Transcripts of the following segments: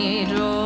need.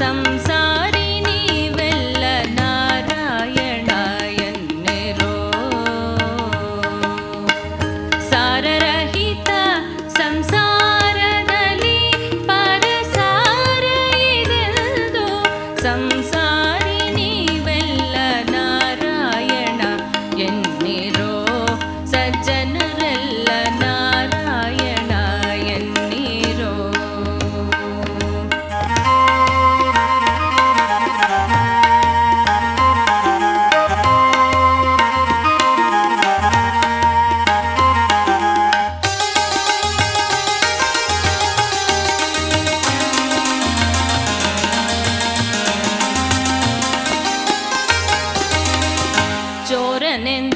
some, some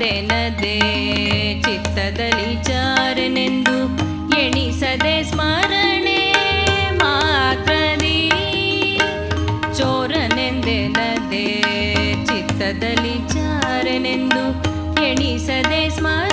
ಮರೆನದೆ ಚಿತ್ತದಲ್ಲಿ ಚಾರನೆಂದು ಎಣಿಸದೆ ಸ್ಮರಣೆ ಮಾತ್ರದಿ ಚೋರನೆಂದೆನದೆ ಚಿತ್ತದಲ್ಲಿ ಚಾರನೆಂದು ಎಣಿಸದೆ ಸ್ಮರಣೆ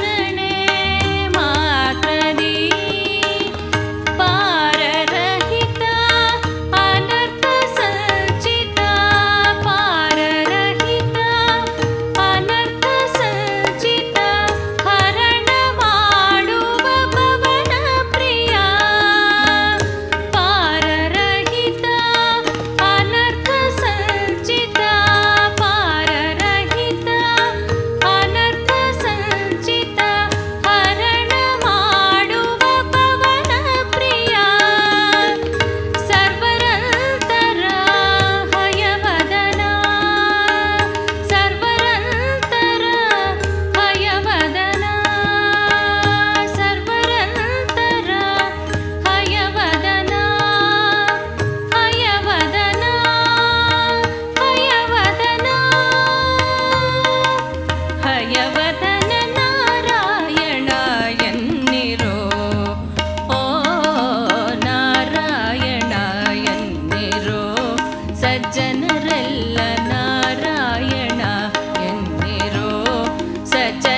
Set.